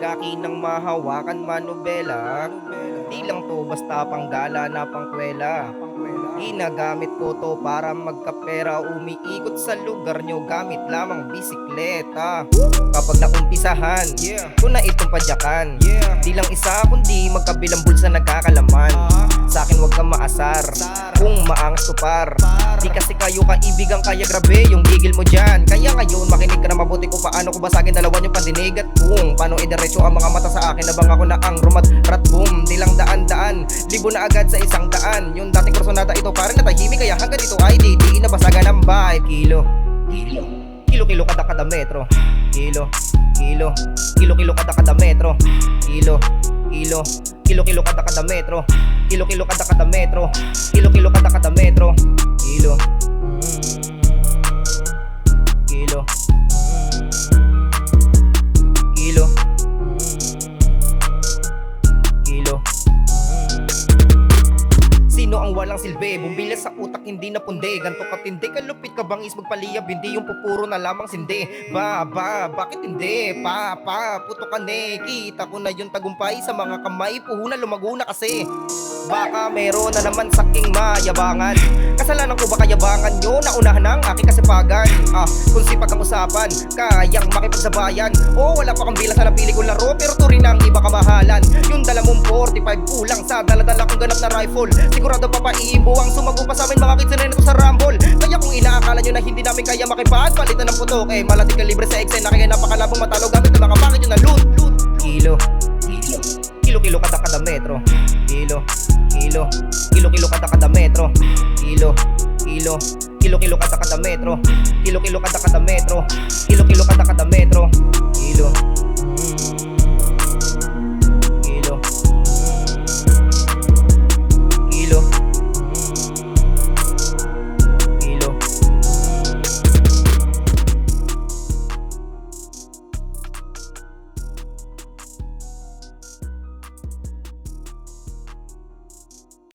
Pagkakinang mahawakan manubela. Di lang to basta panggala na pangkwela. Ginagamit ko to para magkapera. Umiikot sa lugar nyo gamit lamang bisikleta. Kapag naumpisahan, ko na itong padyakan. Di lang isa kundi magkabilang bulsa nagkakalaman. Sa akin maasar Kung maangas ko Di kasi kayo kaibigan kaya grabe yung gigil mo dyan. Kaya ngayon makinig ka na mabuti kung paano ko basagin dalawa yung pandinig. At kung paano idiretso ang mga mata sa akin Nabang ako na ang rumat. Rat boom Di lang daan-daan. Libo na agad sa isang daan. Yung dating personada ito parang natahimik Kaya hanggang dito ay di di nabasagan ng bahay. Kilo Kilo Kilo kilo kada kada metro. Kilo Kilo Kilo kilo kada kada metro. Kilo Kilo Kilo kilo kada kada metro. Kilo kilo kada kada metro. Kilo kilo kada kada metro. Kilo Sino ang walang silbi? Bumili sa utak hindi na pundi. Ganto katindi kalupit ka bangis magpaliyab? Hindi yung pupuro na lamang sindi. Ba, ba, bakit hindi? Pa, pa, puto ka ne. Kita ko na yung tagumpay sa mga kamay. Puhuna lumago na kasi Baka meron na naman saking mayabangan. Kasalanan ko ba kayabangan nyo Naunahan ng aking kasipagan. Ah, kung sipag ang usapan Kayang makipagsabayan. O wala pa kang bilang sa napili kong laro Pero turin ang iba kamahalan. Yung dala mong 45 kulang Sa daladala kong ganap na rifle. Sigurado papaibo ang sumago pa sa amin Mga kids na sa rumble. Kaya kung inaakala nyo na hindi namin kaya makipag Palitan ng putok. Eh malating kalibre sa XN Na kaya napakalabong matalo Gamit ang mga bakit nyo na loot, Kilo. Kilo. Kilo kada kada metro. Kilo Kilo Kilo kilo kada kada metro. Kilo Kilo Kilo kilo kada kada metro. Kilo kilo kada kada metro. Kilo kilo kada kada metro